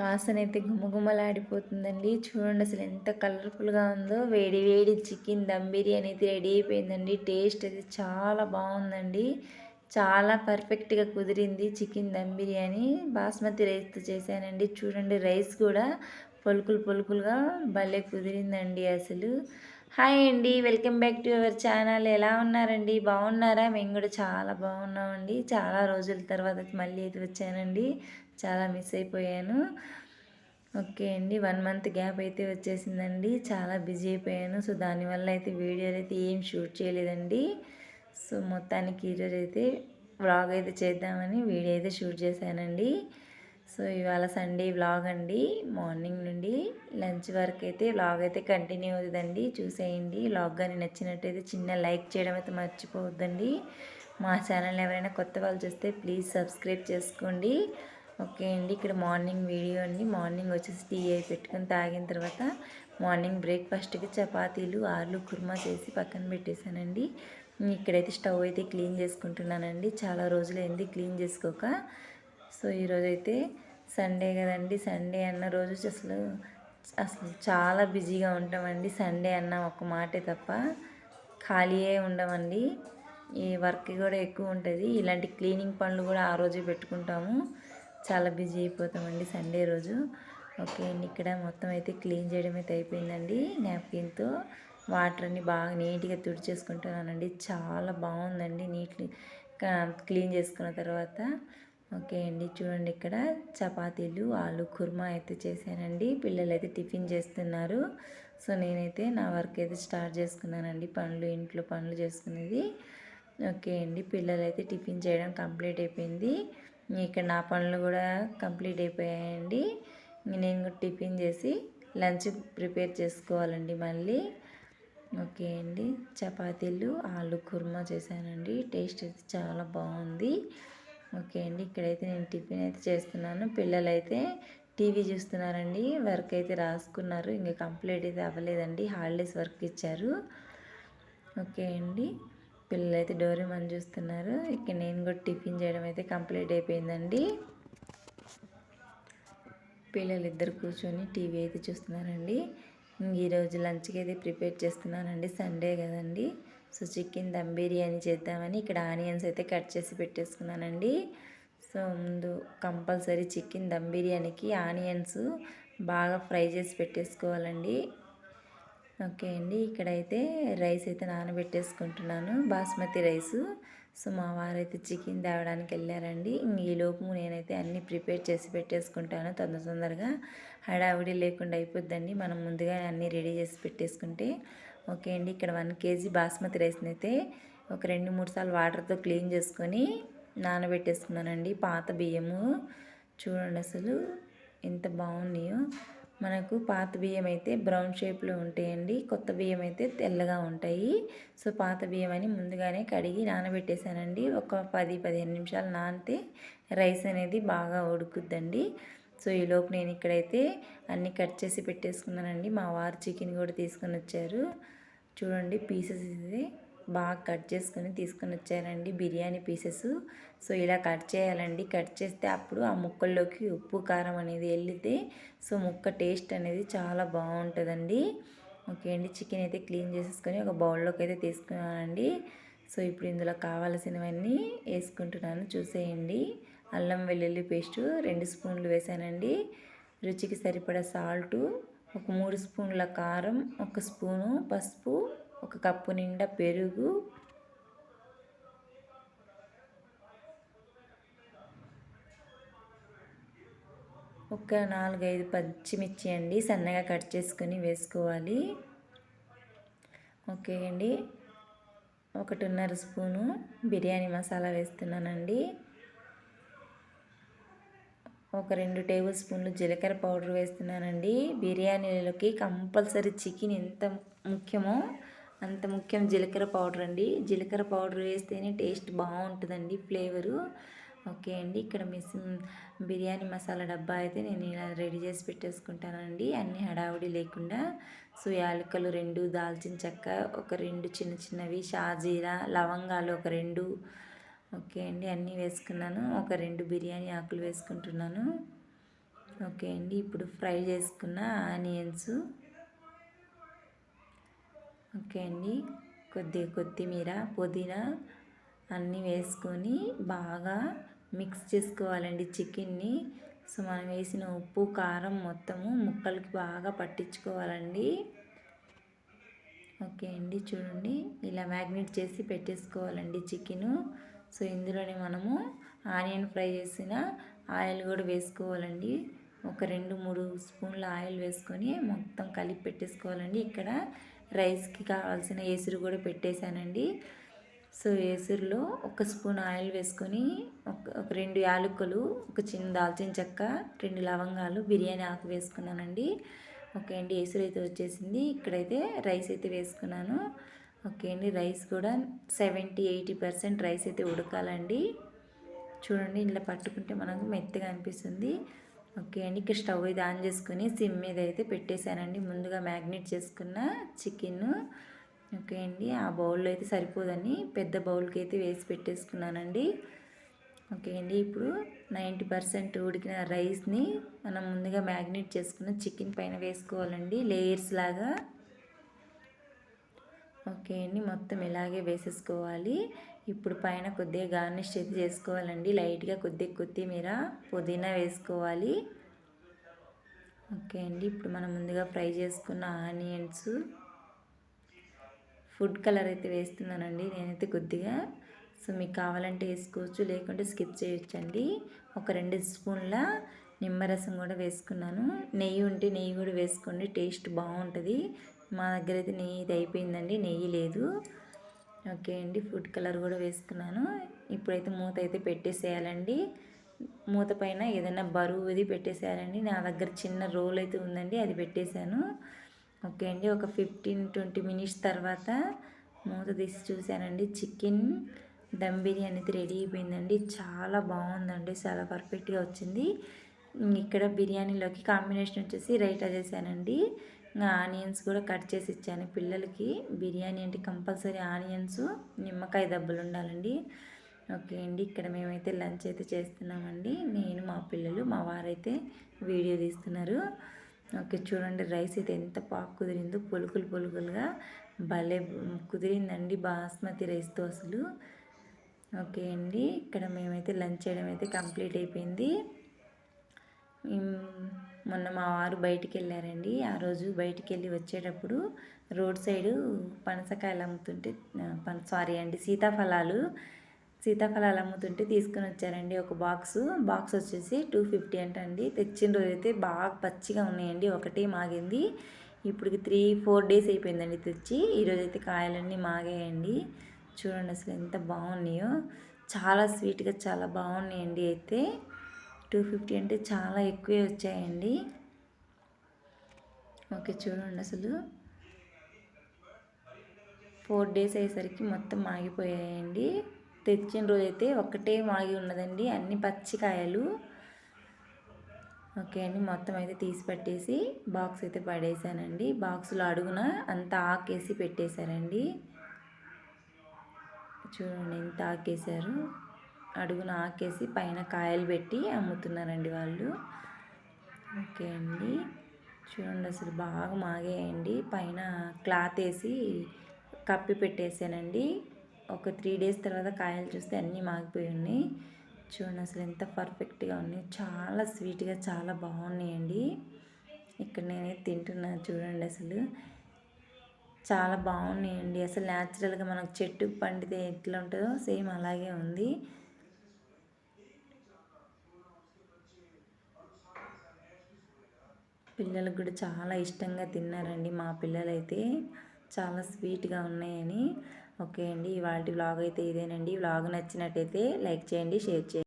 వాసన అయితే గుమగుమలాడిపోతుందండి చూడండి అసలు ఎంత కలర్ఫుల్గా ఉందో. వేడి వేడి చికెన్ దమ్ బిర్యానీ అయితే రెడీ అయిపోయిందండి. టేస్ట్ అయితే చాలా బాగుందండి. చాలా పర్ఫెక్ట్గా కుదిరింది చికెన్ దమ్ బిర్యానీ. బాస్మతి రైస్తో చేశానండి. చూడండి రైస్ కూడా పొలుకులు పొలుకులుగా భలే కుదిరిందండి అసలు. హాయ్ అండి welcome back to our channel. ఎలా ఉన్నారండి? బాగున్నారా? మేము కూడా చాలా బాగున్నామండి. చాలా రోజుల తర్వాత మళ్ళీ అయితే వచ్చానండి. చాలా మిస్ అయిపోయాను. ఓకే అండి వన్ మంత్ గ్యాప్ అయితే వచ్చేసిందండి. చాలా బిజీ అయిపోయాను. సో దానివల్ల అయితే వీడియోలు అయితే ఏం షూట్ చేయలేదండి. సో మొత్తానికి ఈరోజు అయితే వ్లాగ్ అయితే చేద్దామని వీడియో అయితే షూట్ చేశానండి. సో ఇవాళ సండే వ్లాగ్ అండి. మార్నింగ్ నుండి లంచ్ వరకు అయితే వ్లాగ్ అయితే కంటిన్యూ అవుతుందండి. చూసేయండి. వ్లాగ్ కానీ నచ్చినట్టయితే చిన్న లైక్ చేయడం అయితే మర్చిపోవద్దండి. మా ఛానల్ ఎవరైనా కొత్త వాళ్ళు చూస్తే ప్లీజ్ సబ్స్క్రైబ్ చేసుకోండి. ఓకే అండి ఇక్కడ మార్నింగ్ వీడియో అండి. మార్నింగ్ వచ్చేసి టీ అయి పెట్టుకుని తాగిన తర్వాత మార్నింగ్ బ్రేక్ఫాస్ట్కి చపాతీలు ఆర్లు కుర్మా చేసి పక్కన పెట్టేశానండి. ఇక్కడైతే స్టవ్ అయితే క్లీన్ చేసుకుంటున్నానండి. చాలా రోజులైంది క్లీన్ చేసుకోక. సో ఈరోజైతే సండే కదండి. సండే అన్న రోజు అసలు అసలు చాలా బిజీగా ఉంటామండి. సండే అన్న ఒక మాటే తప్ప ఖాళీయే ఉండమండి. ఈ వర్క్ కూడా ఎక్కువ ఉంటుంది. ఇలాంటి క్లీనింగ్ పనులు కూడా ఆ రోజే పెట్టుకుంటాము. చాలా బిజీ అయిపోతామండి సండే రోజు. ఓకే అండి ఇక్కడ మొత్తం అయితే క్లీన్ చేయడం అయితే అయిపోయిందండి నాప్కిన్తో వాటర్ అన్ని బాగా నీట్గా తుడిచేసుకుంటున్నానండి. చాలా బాగుందండి నీట్లీ క్లీన్ చేసుకున్న తర్వాత. ఓకే అండి చూడండి ఇక్కడ చపాతీలు ఆలు కుర్మా అయితే చేశానండి. పిల్లలు అయితే టిఫిన్ చేస్తున్నారు. సో నేనైతే నా వర్క్ అయితే స్టార్ట్ చేసుకున్నానండి పనులు ఇంట్లో పనులు చేసుకునేది. ఓకే అండి పిల్లలు అయితే టిఫిన్ చేయడం కంప్లీట్ అయిపోయింది. ఇక్కడ నా పనులు కూడా కంప్లీట్ అయిపోయాయండి. నేను టిఫిన్ చేసి లంచ్ ప్రిపేర్ చేసుకోవాలండి మళ్ళీ. ఓకే అండి. చపాతీలు ఆలు కుర్మా చేశానండి. టేస్ట్ అయితే చాలా బాగుంది. ఓకే అండి. ఇక్కడైతే నేను టిఫిన్ అయితే చేస్తున్నాను. పిల్లలు అయితే టీవీ చూస్తున్నారండి. వర్క్ అయితే రాసుకున్నారు. ఇంకా కంప్లీట్ అయితే అవ్వలేదండి. హాలిడేస్ వర్క్ ఇచ్చారు. ఓకే అండి. పిల్లలు అయితే చూస్తున్నారు. ఇక్కడ నేను కూడా టిఫిన్ చేయడం అయితే కంప్లీట్ అయిపోయిందండి. పిల్లలు ఇద్దరు కూర్చొని టీవీ అయితే చూస్తున్నారండి. ఈరోజు లంచ్కి అయితే ప్రిపేర్ చేస్తున్నానండి. సండే కదండి. సో చికెన్ దమ్ బిర్యానీ చేద్దామని ఇక్కడ ఆనియన్స్ అయితే కట్ చేసి పెట్టేసుకున్నానండి. సో ముందు కంపల్సరీ చికెన్ దమ్ బిర్యానీకి ఆనియన్స్ బాగా ఫ్రై చేసి పెట్టేసుకోవాలండి. ఓకే అండి. ఇక్కడైతే రైస్ అయితే నానబెట్టేసుకుంటున్నాను. బాస్మతి రైస్. సో మా వారైతే చికెన్ తేవడానికి వెళ్ళారండి. ఈ లోపు నేనైతే అన్నీ ప్రిపేర్ చేసి పెట్టేసుకుంటాను. తొందర తొందరగా హడావిడి లేకుండా అయిపోద్దండి. మనం ముందుగా అన్నీ రెడీ చేసి పెట్టేసుకుంటే ఓకే అండి. ఇక్కడ వన్ కేజీ బాస్మతి రైస్ని అయితే ఒక రెండు మూడు సార్లు వాటర్తో క్లీన్ చేసుకొని నానబెట్టేసుకున్నానండి. పాత బియ్యము. చూడండి అసలు ఎంత బాగున్నాయో. మనకు పాత బియ్యం అయితే బ్రౌన్ షేప్లో ఉంటాయండి. కొత్త బియ్యం అయితే తెల్లగా ఉంటాయి. సో పాత బియ్యం అని ముందుగానే కడిగి నానబెట్టేశానండి. ఒక పది పదిహేను నిమిషాలు నానితే రైస్ అనేది బాగా ఉడుకుద్దండి. సో ఈలోపు నేను ఇక్కడైతే అన్నీ కట్ చేసి పెట్టేసుకున్నానండి. మా వారు చికెన్ కూడా తీసుకొని వచ్చారు. చూడండి పీసెస్ ఇది బాగా కట్ చేసుకొని తీసుకొని వచ్చారండి బిర్యానీ పీసెస్. సో ఇలా కట్ చేయాలండి. కట్ చేస్తే అప్పుడు ఆ ముక్కల్లోకి ఉప్పు కారం అనేది వెళ్ళితే సో ముక్క టేస్ట్ అనేది చాలా బాగుంటుందండి. ఓకే అండి. చికెన్ అయితే క్లీన్ చేసేసుకొని ఒక బౌల్లోకి అయితే తీసుకున్నానండి. సో ఇప్పుడు ఇందులో కావాల్సినవన్నీ వేసుకుంటున్నాను. చూసేయండి. అల్లం వెల్లుల్లి పేస్టు రెండు స్పూన్లు వేసానండి. రుచికి సరిపడా సాల్టు ఒక మూడు స్పూన్ల కారం ఒక స్పూను పసుపు ఒక కప్పు నిండా పెరుగు. ఒక నాలుగైదు పచ్చిమిర్చి అండి సన్నగా కట్ చేసుకొని వేసుకోవాలి. ఓకే అండి. ఒకటిన్నర స్పూను బిర్యానీ మసాలా వేస్తున్నానండి. ఒక రెండు టేబుల్ స్పూన్లు జీలకర్ర పౌడర్ వేస్తున్నానండి. బిర్యానీలోకి కంపల్సరీ చికెన్ ఎంత ముఖ్యమో అంత ముఖ్యం జీలకర్ర పౌడర్ అండి. జీలకర్ర పౌడర్ వేస్తేనే టేస్ట్ బాగుంటుందండి ఫ్లేవరు. ఓకే అండి ఇక్కడ మిస్ బిర్యానీ మసాలా డబ్బా అయితే నేను ఇలా రెడీ చేసి పెట్టేసుకుంటానండి. అన్ని హడావుడి లేకుండా సో యాలకలు రెండు దాల్చిన చెక్క ఒక రెండు చిన్న చిన్నవి షాజీరా లవంగాలు ఒక రెండు. ఓకే అండి అన్నీ వేసుకున్నాను. ఒక రెండు బిర్యానీ ఆకులు వేసుకుంటున్నాను. ఓకే అండి ఇప్పుడు ఫ్రై చేసుకున్న ఆనియన్స్ ఓకే అండి. కొద్దిగా కొత్తిమీర పుదీనా అన్నీ వేసుకొని బాగా మిక్స్ చేసుకోవాలండి చికెన్ని. సో మనం వేసిన ఉప్పు కారం మొత్తము ముక్కలకి బాగా పట్టించుకోవాలండి. ఓకే అండి చూడండి. ఇలా మ్యాగ్నేట్ చేసి పెట్టేసుకోవాలండి చికెను. సో ఇందులోనే మనము ఆనియన్ ఫ్రై చేసిన ఆయిల్ కూడా వేసుకోవాలండి. ఒక రెండు మూడు స్పూన్ల ఆయిల్ వేసుకొని మొత్తం కలిపి పెట్టేసుకోవాలండి. ఇక్కడ రైస్కి కావాల్సిన ఏసురు కూడా పెట్టేశానండి. సో ఏసురులో ఒక స్పూన్ ఆయిల్ వేసుకొని ఒక ఒక రెండు యాలకులు ఒక చిన్న దాల్చిన చెక్క రెండు లవంగాలు బిర్యానీ ఆకు వేసుకున్నానండి. ఓకే అండి ఏసురు అయితే వచ్చేసింది. ఇక్కడైతే రైస్ అయితే వేసుకున్నాను. ఓకే అండి రైస్ కూడా సెవెంటీ ఎయిటీ పర్సెంట్ రైస్ అయితే ఉడకాలండి. చూడండి ఇలా పట్టుకుంటే మనకు మెత్తగా అనిపిస్తుంది. ఓకే అండి. ఇక్కడ స్టవ్ ఇది ఆన్ చేసుకుని సిమ్ మీద అయితే పెట్టేశానండి. ముందుగా మ్యాగ్నేట్ చేసుకున్న చికెన్. ఓకే అండి. ఆ బౌల్లో అయితే సరిపోదని పెద్ద బౌల్కి అయితే వేసి పెట్టేసుకున్నానండి. ఓకే అండి. ఇప్పుడు నైంటీ పర్సెంట్ ఉడికిన రైస్ని మనం ముందుగా మ్యాగ్నేట్ చేసుకున్న చికెన్ పైన వేసుకోవాలండి. లేయర్స్ లాగా ఓకే అండి. మొత్తం ఇలాగే వేసేసుకోవాలి. ఇప్పుడు పైన కొద్దిగా గార్నిష్ అయితే చేసుకోవాలండి. లైట్గా కొద్దిగా కొత్తిమీర పుదీనా వేసుకోవాలి. ఓకే అండి. ఇప్పుడు మనం ముందుగా ఫ్రై చేసుకున్న ఆనియన్స్ ఫుడ్ కలర్ అయితే వేస్తున్నానండి నేనైతే కొద్దిగా. సో మీకు కావాలంటే వేసుకోవచ్చు లేకుంటే స్కిప్ చేయొచ్చండి. ఒక రెండు స్పూన్ల నిమ్మరసం కూడా వేసుకున్నాను. నెయ్యి ఉంటే నెయ్యి కూడా వేసుకోండి టేస్ట్ బాగుంటుంది. మా దగ్గర అయితే నెయ్యి ఇది అయిపోయిందండి నెయ్యి లేదు. ఓకే అండి ఫుడ్ కలర్ కూడా వేసుకున్నాను. ఇప్పుడైతే మూత అయితే పెట్టేసేయాలండి. మూత పైన ఏదైనా బరువుది పెట్టేసేయాలండి. నా దగ్గర చిన్న రోల్ అయితే ఉందండి అది పెట్టేశాను. ఓకే అండి ఒక ఫిఫ్టీన్ ట్వంటీ మినిట్స్ తర్వాత మూత తీసి చూశానండి. చికెన్ దమ్ బిర్యానీ అయితే రెడీ అయిపోయిందండి. చాలా బాగుందండి చాలా పర్ఫెక్ట్గా వచ్చింది. ఇక్కడ బిర్యానీలోకి కాంబినేషన్ వచ్చేసి రైటా చేశానండి. ఆనియన్స్ కూడా కట్ చేసి ఇచ్చాను. పిల్లలకి బిర్యానీ అంటే కంపల్సరీ ఆనియన్స్ నిమ్మకాయ దెబ్బలు ఉండాలండి. ఓకే అండి ఇక్కడ మేమైతే లంచ్ అయితే చేస్తున్నామండి. నేను మా పిల్లలు మా వారైతే వీడియో తీస్తున్నారు. ఓకే చూడండి రైస్ అయితే ఎంత పాకు కుదిరిందో. పొలుకులు పొలుకులుగా భలే కుదిరిందండి బాస్మతి రైస్తో అసలు. ఓకే అండి ఇక్కడ మేమైతే లంచ్ చేయడం అయితే కంప్లీట్ అయిపోయింది. మొన్న మా వారు బయటికి వెళ్ళారండి ఆ రోజు బయటికి వెళ్ళి వచ్చేటప్పుడు రోడ్ సైడు పనసకాయలు అమ్ముతుంటే పన సారీ అండి సీతాఫలాలు సీతాఫలాలు అమ్ముతుంటే తీసుకొని వచ్చారండి ఒక బాక్స్. బాక్స్ వచ్చేసి టూ ఫిఫ్టీ అంటండి. తెచ్చిన రోజు అయితే బాగా పచ్చిగా ఉన్నాయండి. ఒకటి మాగింది. ఇప్పటికి త్రీ ఫోర్ డేస్ అయిపోయిందండి తెచ్చి. ఈరోజు అయితే కాయలన్నీ మాగాయండి. చూడండి అసలు ఎంత బాగున్నాయో. చాలా స్వీట్గా చాలా బాగున్నాయండి అయితే. టూ ఫిఫ్టీ అంటే చాలా ఎక్కువే వచ్చాయండి. ఓకే చూడండి అసలు. ఫోర్ డేస్ అయ్యేసరికి మొత్తం మాగిపోయాయండి. తెచ్చిన రోజైతే ఒక్కటే మాగి ఉన్నదండి అన్ని పచ్చికాయలు. ఓకే అండి మొత్తం అయితే తీసి పెట్టేసి బాక్స్ అయితే పడేసానండి. బాక్స్లో అడుగున అంత ఆకేసి పెట్టేశారండి. చూడండి ఎంత ఆకేసారు అడుగున ఆకేసి పైన కాయలు పెట్టి అమ్ముతున్నారండి వాళ్ళు. ఓకే అండి. చూడండి అసలు బాగా మాగేయండి. పైన క్లాత్ వేసి కప్పి పెట్టేసానండి. ఒక త్రీ డేస్ తర్వాత కాయలు చూస్తే అన్నీ మాగిపోయి ఉన్నాయి. చూడండి అసలు ఎంత పర్ఫెక్ట్గా ఉన్నాయి. చాలా స్వీట్గా చాలా బాగున్నాయండి. ఇక్కడ నేనే తింటున్నాను చూడండి అసలు. చాలా బాగున్నాయండి. అసలు న్యాచురల్గా మనకు చెట్టు పండితే ఎట్లా ఉంటుందో సేమ్ అలాగే ఉంది. పిల్లలకు కూడా చాలా ఇష్టంగా తిన్నారండి. మా పిల్లలైతే చాలా స్వీట్గా ఉన్నాయని. ఓకే అండి. ఇవాళ వ్లాగ్ అయితే ఇదేనండి. వ్లాగ్ నచ్చినట్టయితే లైక్ చేయండి షేర్ చేయండి.